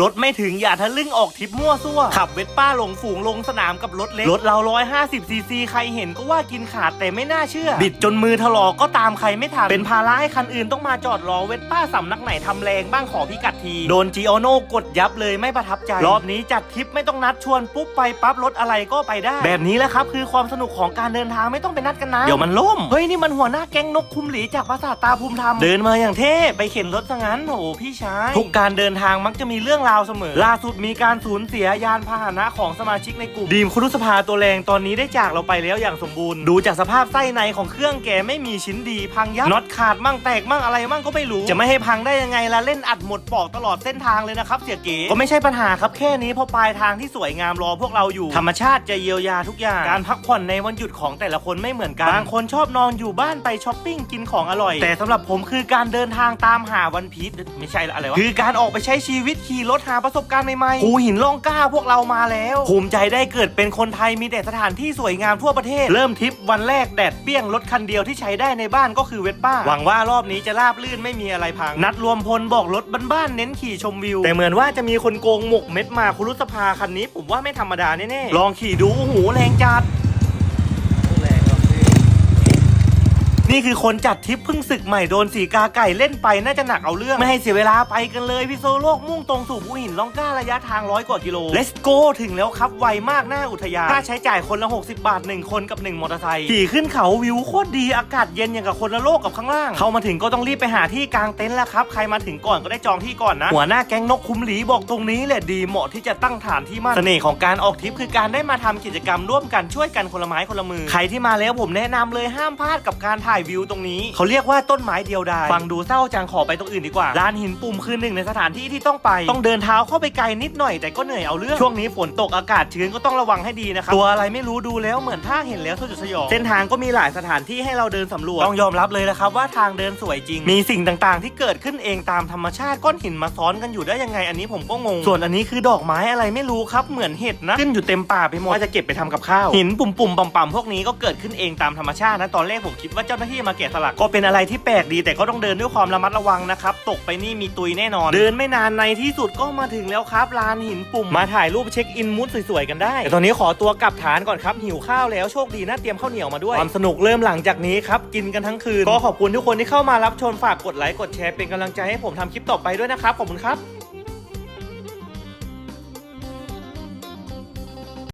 รถไม่ถึงอย่าทะลึ่งออกทริปมั่วซั่ว ขับเวสป้าหลงฝูงลงสนามกับรถเล็ก รถเรา150ซีซีใครเห็นก็ว่ากินขาดแต่ไม่น่าเชื่อ บิดจนมือถลอกก็ตามใครไม่ทัน เป็นภาระให้คันอื่นต้องมาจอดรอเวสป้าสำนักไหนทำแรงบ้างขอพิกัดที โดนจีโอโน่กดยับเลยไม่ประทับใจ รอบนี้จัดทริปไม่ต้องนัดชวนปุ๊บไปปั๊บรถอะไรก็ไปได้ แบบนี้แหละครับคือความสนุกของการเดินทางไม่ต้องไปนัดกันนะเดี๋ยวมันล่มเฮ้ยนี่มันหัวหน้าแก๊งนกคุมหลีจากปราสาตาภูมิธรรมเดินมาอย่างเท่ไปเข็นรถซะงั้นโอ้พี่ชายทุกการเดินทางมักจะมีเรื่องราวเสมอ ล่าสุดมีการสูญเสียยานพาหนะของสมาชิกในกลุ่มดีมคุรุสภาตัวแรงตอนนี้ได้จากเราไปแล้วอย่างสมบูรณ์ ดูจากสภาพไส้ในของเครื่องแกไม่มีชิ้นดีพังยับน็อตขาดมั่งแตกมั่งอะไรมั่งก็ไม่รู้ จะไม่ให้พังได้ยังไงล่ะเล่นอัดหมดปอกตลอดเส้นทางเลยนะครับเสียเก๋ก็ไม่ใช่ปัญหาครับแค่นี้เพราะปลายทางที่สวยงามรอพวกเราอยู่ธรรมชาติจะเยียวยาทุกอย่างการพักผ่อนในวันหยุดของแต่ละคนไม่เหมือนกันบางคนชอบนอนอยู่บ้านไปช้อปปิ้งกินของอร่อย แต่สำหรับผมคือการเดินทางตามหาวันพีชไม่ใช่ละอะไรวะคือการออกไปใช้ชีวิตขี่รถหาประสบการณ์ใหม่ๆภูหินล่องกล้าพวกเรามาแล้ว ภูมิใจได้เกิดเป็นคนไทยมีแต่สถานที่สวยงามทั่วประเทศ เริ่มทริปวันแรกแดดเปรี้ยงรถคันเดียวที่ใช้ได้ในบ้านก็คือเวสป้า หวังว่ารอบนี้จะราบลื่นไม่มีอะไรพัง นัดรวมพลบอกรถบ้านๆเน้นขี่ชมวิว แต่เหมือนว่าจะมีคนโกงหมกเม็ดมาคุรุสภาคันนี้ ผมว่าไม่ธรรมดาแน่ๆลองขี่ดูโอ้โหแรงจัด นี่คือคนจัดทริปเพิ่งศึกใหม่โดนสีกาไก่เล่นไปน่าจะหนักเอาเรื่อง ไม่ให้เสียเวลาไปกันเลยพี่โซโลกมุ่งตรงสู่ภูหินล่องกล้าระยะทางร้อยกว่ากิโล Let's go ถึงแล้วครับไวมากหน้าอุทยานค่าใช้จ่ายคนละ 60 บาท 1 คนกับ 1 มอเตอร์ไซค์ขี่ขึ้นเขาวิวโคตรดีอากาศเย็นอย่างกับคนละโลกกับข้างล่าง เข้ามาถึงก็ต้องรีบไปหาที่กางเต็นท์แล้วครับใครมาถึงก่อนก็ได้จองที่ก่อนนะหัวหน้าแก๊งนกคุ้มหลีบอกตรงนี้แหละดีเหมาะที่จะตั้งฐานที่มั่นเสน่ห์ของการออกทริปคือการได้มาทำกิจกรรมร่วมกันช่วยกันคนละไม้คนละมือใครที่มาแล้วผมแนะนำเลยห้ามพลาดกับการถ่ายวิวตรงนี้ เขาเรียกว่าต้นไม้เดียวดายฟังดูเศร้าจังขอไปตรงอื่นดีกว่าลานหินปุ่มคือหนึ่งในสถานที่ที่ต้องไป ต้องเดินเท้าเข้าไปไกลนิดหน่อยแต่ก็เหนื่อยเอาเรื่องช่วงนี้ฝนตกอากาศชื้นก็ต้องระวังให้ดีนะครับตัวอะไรไม่รู้ดูแล้วเหมือนท่าเห็นแล้วสยดสยองเส้นทางก็มีหลายสถานที่ให้เราเดินสำรวจต้องยอมรับเลยนะครับว่าทางเดินสวยจริง มีสิ่งต่างๆ ที่เกิดขึ้นเองตามธรรมชาติก้อนหินมาซ้อนกันอยู่ได้ยังไงอันนี้ผมก็งงส่วนอันนี้คือดอกไม้อะไรไม่รู้ครับเหมือนเห็ดนะขึ้นอยู่เต็มป่าไปหมดว่าจะเก็บไปทำกับข้าวหินปุ่มๆปั่มๆพวกนี้ก็เกิดขึ้นเองตามธรรมชาตินะตอนแรกผมคิดว่าเจ้าหน้าที่มาแกะสลักก็เป็นอะไรที่แปลกดีแต่ก็ต้องเดินด้วยความระมัดระวังนะครับตกไปนี่มีตุยแน่นอน เดินไม่นานในที่สุดก็มาถึงแล้วครับลานหินปุ่มมาถ่ายรูปเช็คอินมูดสวยๆกันได้แต่ตอนนี้ขอตัวกลับฐานก่อนครับหิวข้าวแล้วโชคดีนะเตรียมข้าวเหนียวมาด้วยความสนุกเริ่มหลังจากนี้ครับกินกันทั้งคืนก็ขอบคุณทุกคนที่เข้ามารับชมฝากกดไลค์กดแชร์เป็นกำลังใจให้ผมทำคลิปต่อไปด้วยนะครับขอบคุณครับ